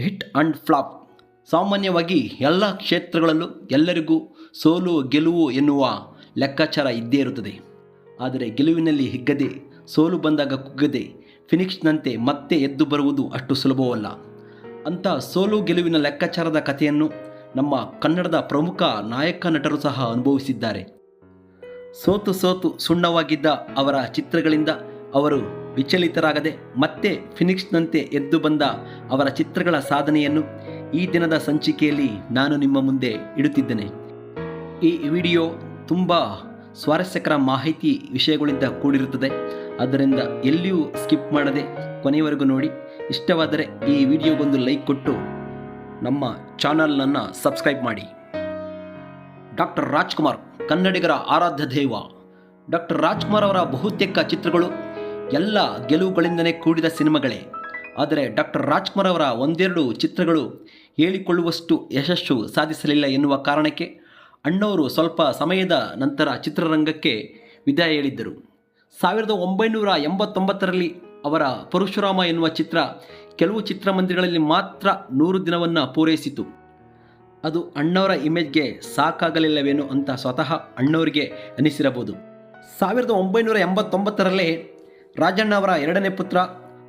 Hit and flap. ಸಾಮಾನ್ಯವಾಗಿ ಎಲ್ಲ ಕ್ಷೇತ್ರಗಳಲ್ಲೂ ಎಲ್ಲರಿಗೂ ಸೋಲು, ಗೆಲುವು ಎನ್ನುವ ಲೆಕ್ಕಾಚಾರ ಇದ್ದೇ ಇರುತ್ತದೆ. ಆದರೆ ಗೆಲುವಿನಲ್ಲಿ ಹಿಗ್ಗದೆ, ಸೋಲು ಬಂದಾಗ ಕುಗ್ಗದೆ ಫಿನಿಕ್ಸ್ನಂತೆ ಮತ್ತೆ ಎದ್ದು ಬರುವುದು ಅಷ್ಟು ಸುಲಭವಲ್ಲ. ಅಂಥ ಸೋಲು, ಗೆಲುವಿನ ಲೆಕ್ಕಾಚಾರದ ಕಥೆಯನ್ನು ನಮ್ಮ ಕನ್ನಡದ ಪ್ರಮುಖ ನಾಯಕ ನಟರು ಸಹ ಅನುಭವಿಸಿದ್ದಾರೆ. ಸೋತು ಸೋತು ಸುಣ್ಣವಾಗಿದ್ದ ಅವರ ಚಿತ್ರಗಳಿಂದ ಅವರು ವಿಚಲಿತರಾಗದೆ ಮತ್ತೆ ಫಿನಿಕ್ಸ್ನಂತೆ ಎದ್ದು ಬಂದ ಅವರ ಚಿತ್ರಗಳ ಸಾಧನೆಯನ್ನು ಈ ದಿನದ ಸಂಚಿಕೆಯಲ್ಲಿ ನಾನು ನಿಮ್ಮ ಮುಂದೆ ಇಡುತ್ತಿದ್ದೇನೆ. ಈ ವಿಡಿಯೋ ತುಂಬ ಸ್ವಾರಸ್ಯಕರ ಮಾಹಿತಿ ವಿಷಯಗಳಿಂದ ಕೂಡಿರುತ್ತದೆ. ಆದ್ದರಿಂದ ಎಲ್ಲಿಯೂ ಸ್ಕಿಪ್ ಮಾಡದೆ ಕೊನೆಯವರೆಗೂ ನೋಡಿ. ಇಷ್ಟವಾದರೆ ಈ ವಿಡಿಯೋಗೊಂದು ಲೈಕ್ ಕೊಟ್ಟು ನಮ್ಮ ಚಾನಲನ್ನು ಸಬ್ಸ್ಕ್ರೈಬ್ ಮಾಡಿ. ಡಾಕ್ಟರ್ ರಾಜ್ಕುಮಾರ್ ಕನ್ನಡಿಗರ ಆರಾಧ್ಯ ದೈವ. ಡಾಕ್ಟರ್ ರಾಜ್ಕುಮಾರ್ ಅವರ ಬಹುತೇಕ ಚಿತ್ರಗಳು ಎಲ್ಲ ಗೆಲುವುಗಳಿಂದಲೇ ಕೂಡಿದ ಸಿನಿಮಾಗಳೇ. ಆದರೆ ಡಾಕ್ಟರ್ ರಾಜ್ಕುಮಾರ್ ಅವರ ಒಂದೆರಡು ಚಿತ್ರಗಳು ಹೇಳಿಕೊಳ್ಳುವಷ್ಟು ಯಶಸ್ಸು ಸಾಧಿಸಲಿಲ್ಲ ಎನ್ನುವ ಕಾರಣಕ್ಕೆ ಅಣ್ಣವರು ಸ್ವಲ್ಪ ಸಮಯದ ನಂತರ ಚಿತ್ರರಂಗಕ್ಕೆ ವಿದಾಯ ಹೇಳಿದ್ದರು. ಸಾವಿರದ ಒಂಬೈನೂರ ಎಂಬತ್ತೊಂಬತ್ತರಲ್ಲಿ ಅವರ ಪರಶುರಾಮ ಎನ್ನುವ ಚಿತ್ರ ಕೆಲವು ಚಿತ್ರಮಂದಿರಗಳಲ್ಲಿ ಮಾತ್ರ ನೂರು ದಿನವನ್ನು ಪೂರೈಸಿತು. ಅದು ಅಣ್ಣವರ ಇಮೇಜ್ಗೆ ಸಾಕಾಗಲಿಲ್ಲವೇನೋ ಅಂತ ಸ್ವತಃ ಅಣ್ಣವರಿಗೆ ಅನಿಸಿರಬಹುದು. ಸಾವಿರದ ಒಂಬೈನೂರ ಎಂಬತ್ತೊಂಬತ್ತರಲ್ಲೇ ರಾಜಣ್ಣ ಅವರ ಎರಡನೇ ಪುತ್ರ,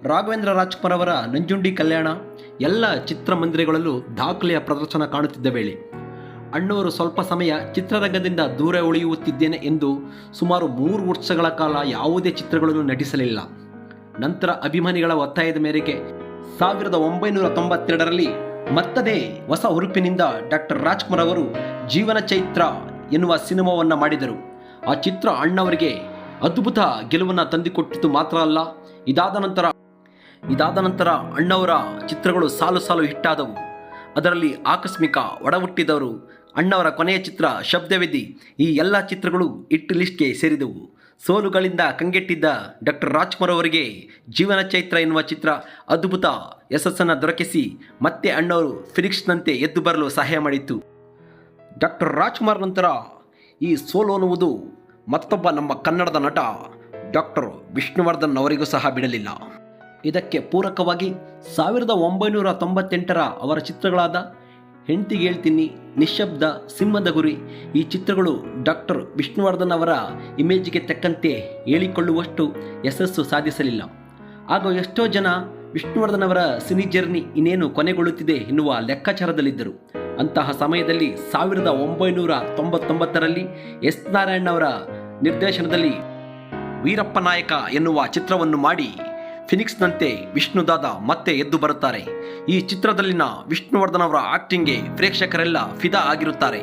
ರಾಘವೇಂದ್ರ ರಾಜ್ಕುಮಾರ್ ಅವರ ನಂಜುಂಡಿ ಕಲ್ಯಾಣ, ಎಲ್ಲ ಚಿತ್ರಮಂದಿರಗಳಲ್ಲೂ ದಾಖಲೆಯ ಪ್ರದರ್ಶನ ಕಾಣುತ್ತಿದ್ದ ವೇಳೆ ಅಣ್ಣವರು ಸ್ವಲ್ಪ ಸಮಯ ಚಿತ್ರರಂಗದಿಂದ ದೂರ ಉಳಿಯುತ್ತಿದ್ದೇನೆ ಎಂದು ಸುಮಾರು ಮೂರು ವರ್ಷಗಳ ಕಾಲ ಯಾವುದೇ ಚಿತ್ರಗಳನ್ನು ನಟಿಸಲಿಲ್ಲ. ನಂತರ ಅಭಿಮಾನಿಗಳ ಒತ್ತಾಯದ ಮೇರೆಗೆ ಸಾವಿರದ ಒಂಬೈನೂರ ತೊಂಬತ್ತೆರಡರಲ್ಲಿ ಮತ್ತದೇ ಹೊಸ ಹುರುಪಿನಿಂದ ಡಾಕ್ಟರ್ ರಾಜ್ಕುಮಾರ್ ಅವರು ಜೀವನ ಚೈತ್ರ ಎನ್ನುವ ಸಿನಿಮಾವನ್ನು ಮಾಡಿದರು. ಆ ಚಿತ್ರ ಅಣ್ಣವರಿಗೆ ಅದ್ಭುತ ಗೆಲುವನ್ನು ತಂದಿಕೊಟ್ಟಿದ್ದು ಮಾತ್ರ ಅಲ್ಲ. ಇದಾದ ನಂತರ ಇದಾದ ನಂತರ ಅಣ್ಣವರ ಚಿತ್ರಗಳು ಸಾಲು ಸಾಲು ಹಿಟ್ಟಾದವು. ಅದರಲ್ಲಿ ಆಕಸ್ಮಿಕ ಒಡಹುಟ್ಟಿದವರು ಅಣ್ಣವರ ಕೊನೆಯ ಚಿತ್ರ ಶಬ್ದವಿಧಿ ಈ ಎಲ್ಲ ಚಿತ್ರಗಳು ಇಟ್ಟು ಲಿಸ್ಟ್ಗೆ ಸೇರಿದವು. ಸೋಲುಗಳಿಂದ ಕಂಗೆಟ್ಟಿದ್ದ ಡಾಕ್ಟರ್ ರಾಜ್ಕುಮಾರ್ ಅವರಿಗೆ ಜೀವನ ಚೈತ್ರ ಎನ್ನುವ ಚಿತ್ರ ಅದ್ಭುತ ಯಶಸ್ಸನ್ನು ದೊರಕಿಸಿ ಮತ್ತೆ ಅಣ್ಣವರು ಫಿನಿಕ್ಸ್ನಂತೆ ಎದ್ದು ಬರಲು ಸಹಾಯ ಮಾಡಿತ್ತು. ಡಾಕ್ಟರ್ ರಾಜ್ಕುಮಾರ್ ನಂತರ ಈ ಸೋಲು ಅನ್ನುವುದು ಮತ್ತೊಬ್ಬ ನಮ್ಮ ಕನ್ನಡದ ನಟ ಡಾಕ್ಟರ್ ವಿಷ್ಣುವರ್ಧನ್ ಅವರಿಗೂ ಸಹ ಬಿಡಲಿಲ್ಲ. ಇದಕ್ಕೆ ಪೂರಕವಾಗಿ ಸಾವಿರದ ಒಂಬೈನೂರ ತೊಂಬತ್ತೆಂಟರ ಅವರ ಚಿತ್ರಗಳಾದ ಹೆಂಡತಿಗೇಳ್ತೀನಿ ನಿಶಬ್ದ ಸಿಂಹದ ಗುರಿ ಈ ಚಿತ್ರಗಳು ಡಾಕ್ಟರ್ ವಿಷ್ಣುವರ್ಧನ್ ಅವರ ಇಮೇಜ್ಗೆ ತಕ್ಕಂತೆ ಹೇಳಿಕೊಳ್ಳುವಷ್ಟು ಯಶಸ್ಸು ಸಾಧಿಸಲಿಲ್ಲ. ಆಗ ಎಷ್ಟೋ ಜನ ವಿಷ್ಣುವರ್ಧನ್ ಅವರ ಸಿನಿ ಜರ್ನಿ ಇನ್ನೇನು ಕೊನೆಗೊಳ್ಳುತ್ತಿದೆ ಎನ್ನುವ ಲೆಕ್ಕಾಚಾರದಲ್ಲಿದ್ದರು. ಅಂತಹ ಸಮಯದಲ್ಲಿ ಸಾವಿರದ ಒಂಬೈನೂರ ತೊಂಬತ್ತೊಂಬತ್ತರಲ್ಲಿ ಎಸ್ ನಾರಾಯಣ್ ಅವರ ನಿರ್ದೇಶನದಲ್ಲಿ ವೀರಪ್ಪ ನಾಯಕ ಎನ್ನುವ ಚಿತ್ರವನ್ನು ಮಾಡಿ ಫಿನಿಕ್ಸ್ನಂತೆ ವಿಷ್ಣುದಾದ ಮತ್ತೆ ಎದ್ದು ಬರುತ್ತಾರೆ. ಈ ಚಿತ್ರದಲ್ಲಿನ ವಿಷ್ಣುವರ್ಧನ್ ಅವರ ಆಕ್ಟಿಂಗ್ಗೆ ಪ್ರೇಕ್ಷಕರೆಲ್ಲ ಫಿದಾ ಆಗಿರುತ್ತಾರೆ.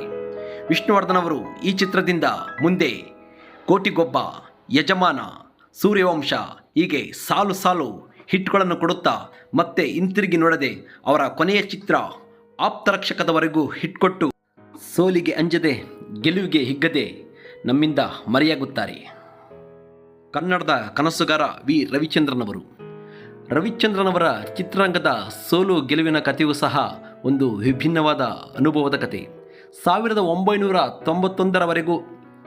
ವಿಷ್ಣುವರ್ಧನ್ ಅವರು ಈ ಚಿತ್ರದಿಂದ ಮುಂದೆ ಕೋಟಿಗೊಬ್ಬ ಯಜಮಾನ, ಸೂರ್ಯವಂಶ ಹೀಗೆ ಸಾಲು ಸಾಲು ಹಿಟ್ಗಳನ್ನು ಕೊಡುತ್ತಾ ಮತ್ತೆ ಹಿಂತಿರುಗಿ ನೋಡದೆ ಅವರ ಕೊನೆಯ ಚಿತ್ರ ಆಪ್ತರಕ್ಷಕದವರೆಗೂ ಹಿಟ್ ಕೊಟ್ಟು ಸೋಲಿಗೆ ಅಂಜದೆ ಗೆಲುವಿಗೆ ಹಿಗ್ಗದೆ ನಮ್ಮಿಂದ ಮರೆಯಾಗುತ್ತಾರೆ. ಕನ್ನಡದ ಕನಸುಗಾರ ವಿ. ರವಿಚಂದ್ರನ್ ಅವರು ರವಿಚಂದ್ರನ್ ಅವರ ಚಿತ್ರರಂಗದ ಸೋಲು ಗೆಲುವಿನ ಕಥೆಯೂ ಸಹ ಒಂದು ವಿಭಿನ್ನವಾದ ಅನುಭವದ ಕತೆ ಸಾವಿರದ ಒಂಬೈನೂರ ತೊಂಬತ್ತೊಂದರವರೆಗೂ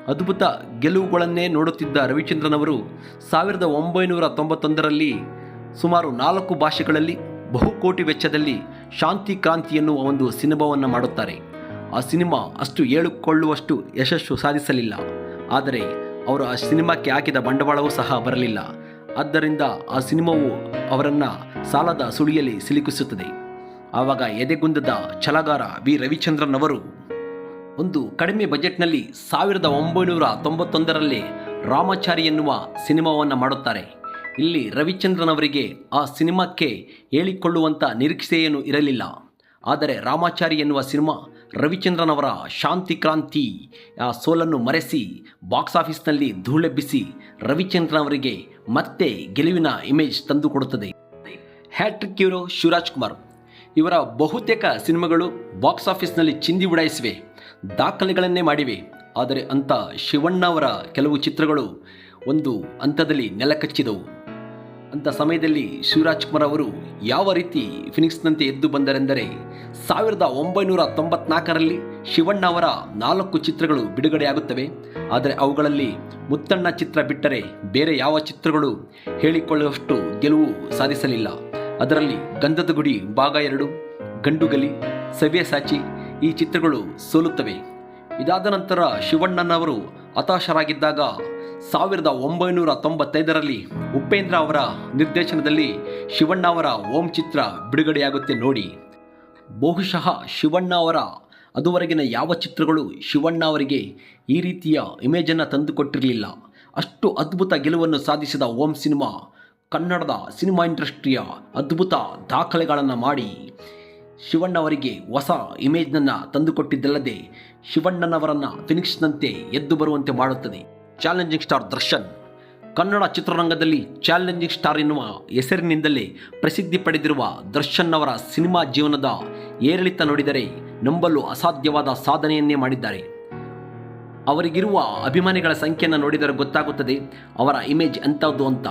ಅದ್ಭುತ ಗೆಲುವುಗಳನ್ನೇ ನೋಡುತ್ತಿದ್ದ ರವಿಚಂದ್ರನ್ ಅವರು ಸಾವಿರದ ಒಂಬೈನೂರ ತೊಂಬತ್ತೊಂದರಲ್ಲಿ ಸುಮಾರು ನಾಲ್ಕು ಭಾಷೆಗಳಲ್ಲಿ ಬಹುಕೋಟಿ ವೆಚ್ಚದಲ್ಲಿ ಶಾಂತಿ ಕ್ರಾಂತಿ ಎನ್ನುವ ಒಂದು ಸಿನಿಮಾವನ್ನು ಮಾಡುತ್ತಾರೆ. ಆ ಸಿನಿಮಾ ಅಷ್ಟು ಹೇಳಿಕೊಳ್ಳುವಷ್ಟು ಯಶಸ್ಸು ಸಾಧಿಸಲಿಲ್ಲ. ಆದರೆ ಅವರು ಆ ಸಿನಿಮಾಕ್ಕೆ ಹಾಕಿದ ಬಂಡವಾಳವೂ ಸಹ ಬರಲಿಲ್ಲ. ಆದ್ದರಿಂದ ಆ ಸಿನಿಮಾವು ಅವರನ್ನು ಸಾಲದ ಸುಳಿಯಲ್ಲಿ ಸಿಲುಕಿಸುತ್ತದೆ. ಆವಾಗ ಎದೆಗುಂದದ ಛಲಗಾರ ವಿ. ರವಿಚಂದ್ರನ್ ಅವರು ಒಂದು ಕಡಿಮೆ ಬಜೆಟ್ನಲ್ಲಿ ಸಾವಿರದ ಒಂಬೈನೂರ ತೊಂಬತ್ತೊಂದರಲ್ಲಿ ರಾಮಾಚಾರಿ ಎನ್ನುವ ಸಿನಿಮಾವನ್ನು ಮಾಡುತ್ತಾರೆ. ಇಲ್ಲಿ ರವಿಚಂದ್ರನ್ ಅವರಿಗೆ ಆ ಸಿನಿಮಾಕ್ಕೆ ಹೇಳಿಕೊಳ್ಳುವಂಥ ನಿರೀಕ್ಷೆಯೇನೂ ಇರಲಿಲ್ಲ. ಆದರೆ ರಾಮಾಚಾರಿ ಎನ್ನುವ ಸಿನಿಮಾ ರವಿಚಂದ್ರನ್ ಅವರ ಶಾಂತಿ ಕ್ರಾಂತಿ ಸೋಲನ್ನು ಮರೆಸಿ ಬಾಕ್ಸ್ ಆಫೀಸ್ನಲ್ಲಿ ಧೂಳೆಬ್ಬಿಸಿ ರವಿಚಂದ್ರನ್ ಅವರಿಗೆ ಮತ್ತೆ ಗೆಲುವಿನ image ತಂದುಕೊಡುತ್ತದೆ. Hat trick hero Shivaraj Kumar. ಇವರ ಬಹುತೇಕ ಸಿನಿಮಾಗಳು ಬಾಕ್ಸ್ ಆಫೀಸ್ನಲ್ಲಿ ಚಿಂದಿ ಉಡಾಯಿಸಿವೆ, ದಾಖಲೆಗಳನ್ನೇ ಮಾಡಿವೆ. ಆದರೆ ಅಂಥ ಶಿವಣ್ಣ ಅವರ ಕೆಲವು ಚಿತ್ರಗಳು ಒಂದು ಹಂತದಲ್ಲಿ ನೆಲಕಚ್ಚಿದವು. ಅಂಥ ಸಮಯದಲ್ಲಿ ಶಿವರಾಜ್ ಕುಮಾರ್ ಅವರು ಯಾವ ರೀತಿ ಫಿನಿಕ್ಸ್ನಂತೆ ಎದ್ದು ಬಂದರೆಂದರೆ ಸಾವಿರದ ಒಂಬೈನೂರ ತೊಂಬತ್ನಾಲ್ಕರಲ್ಲಿ ಶಿವಣ್ಣ ಅವರ ನಾಲ್ಕು ಚಿತ್ರಗಳು ಬಿಡುಗಡೆಯಾಗುತ್ತವೆ. ಆದರೆ ಅವುಗಳಲ್ಲಿ ಮುತ್ತಣ್ಣ ಚಿತ್ರ ಬಿಟ್ಟರೆ ಬೇರೆ ಯಾವ ಚಿತ್ರಗಳು ಹೇಳಿಕೊಳ್ಳುವಷ್ಟು ಗೆಲುವು ಸಾಧಿಸಲಿಲ್ಲ. ಅದರಲ್ಲಿ ಗಂಧದ ಗುಡಿ ಭಾಗ ಎರಡು ಗಂಡುಗಲಿ ಸವ್ಯಸಾಚಿ ಈ ಚಿತ್ರಗಳು ಸೋಲುತ್ತವೆ. ಇದಾದ ನಂತರ ಶಿವಣ್ಣನವರು ಹತಾಶರಾಗಿದ್ದಾಗ ಸಾವಿರದ ಒಂಬೈನೂರ ತೊಂಬತ್ತೈದರಲ್ಲಿ ಉಪೇಂದ್ರ ಅವರ ನಿರ್ದೇಶನದಲ್ಲಿ ಶಿವಣ್ಣ ಅವರ ಓಂ ಚಿತ್ರ ಬಿಡುಗಡೆಯಾಗುತ್ತೆ ನೋಡಿ. ಬಹುಶಃ ಶಿವಣ್ಣ ಅವರ ಅದುವರೆಗಿನ ಯಾವ ಚಿತ್ರಗಳು ಶಿವಣ್ಣ ಅವರಿಗೆ ಈ ರೀತಿಯ ಇಮೇಜನ್ನು ತಂದುಕೊಟ್ಟಿರಲಿಲ್ಲ. ಅಷ್ಟು ಅದ್ಭುತ ಗೆಲುವನ್ನು ಸಾಧಿಸಿದ ಓಂ ಸಿನಿಮಾ ಕನ್ನಡದ ಸಿನಿಮಾ ಇಂಡಸ್ಟ್ರಿಯ ಅದ್ಭುತ ದಾಖಲೆಗಳನ್ನು ಮಾಡಿ ಶಿವಣ್ಣ ಅವರಿಗೆ ಹೊಸ ಇಮೇಜ್ನನ್ನು ತಂದುಕೊಟ್ಟಿದ್ದಲ್ಲದೆ ಶಿವಣ್ಣನವರನ್ನು ಫಿನಿಕ್ಸ್ನಂತೆ ಎದ್ದು ಬರುವಂತೆ ಮಾಡುತ್ತದೆ. Challenging star Darshan. ಕನ್ನಡ ಚಿತ್ರರಂಗದಲ್ಲಿ ಚಾಲೆಂಜಿಂಗ್ ಸ್ಟಾರ್ ಎನ್ನುವ ಹೆಸರಿನಿಂದಲೇ ಪ್ರಸಿದ್ಧಿ ಪಡೆದಿರುವ ದರ್ಶನ್ ಅವರ ಸಿನಿಮಾ ಜೀವನದ ಏರಿಳಿತ ನೋಡಿದರೆ ನಂಬಲು ಅಸಾಧ್ಯವಾದ ಸಾಧನೆಯನ್ನೇ ಮಾಡಿದ್ದಾರೆ. ಅವರಿಗಿರುವ ಅಭಿಮಾನಿಗಳ ಸಂಖ್ಯೆಯನ್ನು ನೋಡಿದರೆ ಗೊತ್ತಾಗುತ್ತದೆ ಅವರ ಇಮೇಜ್ ಎಂಥದ್ದು ಅಂತ.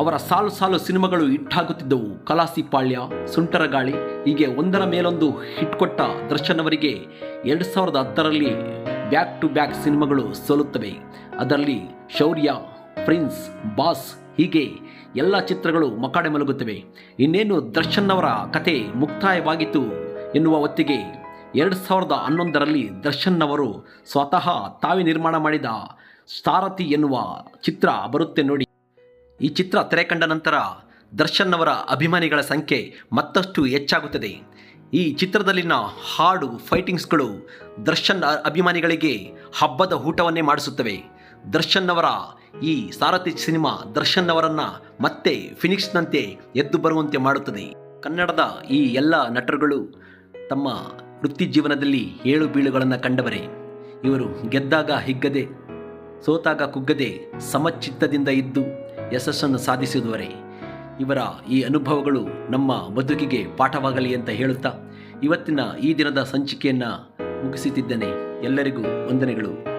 ಅವರ ಸಾಲು ಸಾಲು ಸಿನಿಮಾಗಳು ಹಿಟ್ಟಾಗುತ್ತಿದ್ದವು ಕಲಾಸಿಪಾಳ್ಯ ಸುಂಟರಗಾಳಿ ಹೀಗೆ ಒಂದರ ಮೇಲೊಂದು ಹಿಟ್ ಕೊಟ್ಟ ದರ್ಶನ್ ಅವರಿಗೆ ಎರಡು ಸಾವಿರದ ಹತ್ತರಲ್ಲಿ ಬ್ಯಾಕ್ ಟು ಬ್ಯಾಕ್ ಸಿನಿಮಾಗಳು ಸೋಲುತ್ತವೆ. ಅದರಲ್ಲಿ ಶೌರ್ಯ, ಪ್ರಿನ್ಸ್, ಬಾಸ್, ಹೀಗೆ ಎಲ್ಲ ಚಿತ್ರಗಳು ಮಕಾಡೆ ಮಲಗುತ್ತವೆ. ಇನ್ನೇನು ದರ್ಶನ್ ಅವರ ಕತೆ ಮುಕ್ತಾಯವಾಗಿತ್ತು ಎನ್ನುವ ಹೊತ್ತಿಗೆ ಎರಡು ಸಾವಿರದ ಹನ್ನೊಂದರಲ್ಲಿ ದರ್ಶನ್ ಅವರು ಸ್ವತಃ ತಾವೇ ನಿರ್ಮಾಣ ಮಾಡಿದ ಸಾರಥಿ ಎನ್ನುವ ಚಿತ್ರ ಬರುತ್ತೆ ನೋಡಿ. ಈ ಚಿತ್ರ ತೆರೆ ಕಂಡ ನಂತರ ದರ್ಶನ್ ಅವರ ಅಭಿಮಾನಿಗಳ ಸಂಖ್ಯೆ ಮತ್ತಷ್ಟು ಹೆಚ್ಚಾಗುತ್ತದೆ. ಈ ಚಿತ್ರದಲ್ಲಿನ ಹಾಡು ಫೈಟಿಂಗ್ಸ್ಗಳು ದರ್ಶನ್ ಅಭಿಮಾನಿಗಳಿಗೆ ಹಬ್ಬದ ಊಟವನ್ನೇ ಮಾಡಿಸುತ್ತವೆ. ದರ್ಶನ್ ಅವರ ಈ ಸಾರಥಿ ಸಿನಿಮಾ ದರ್ಶನ್ ಅವರನ್ನು ಮತ್ತೆ ಫಿನಿಕ್ಸ್ನಂತೆ ಎದ್ದು ಬರುವಂತೆ ಮಾಡುತ್ತದೆ. ಕನ್ನಡದ ಈ ಎಲ್ಲ ನಟರುಗಳು ತಮ್ಮ ವೃತ್ತಿ ಜೀವನದಲ್ಲಿ ಏಳು ಬೀಳುಗಳನ್ನು ಕಂಡವರೇ. ಇವರು ಗೆದ್ದಾಗ ಹಿಗ್ಗದೆ ಸೋತಾಗ ಕುಗ್ಗದೆ ಸಮಚಿತ್ತದಿಂದ ಇದ್ದು ಯಶಸ್ಸನ್ನು ಸಾಧಿಸಿದವರೇ. ಇವರ ಈ ಅನುಭವಗಳು ನಮ್ಮ ಬದುಕಿಗೆ ಪಾಠವಾಗಲಿ ಅಂತ ಹೇಳುತ್ತಾ, ಇವತ್ತಿನ ಈ ದಿನದ ಸಂಚಿಕೆಯನ್ನು ಮುಗಿಸುತ್ತಿದ್ದೇನೆ ಎಲ್ಲರಿಗೂ ವಂದನೆಗಳು.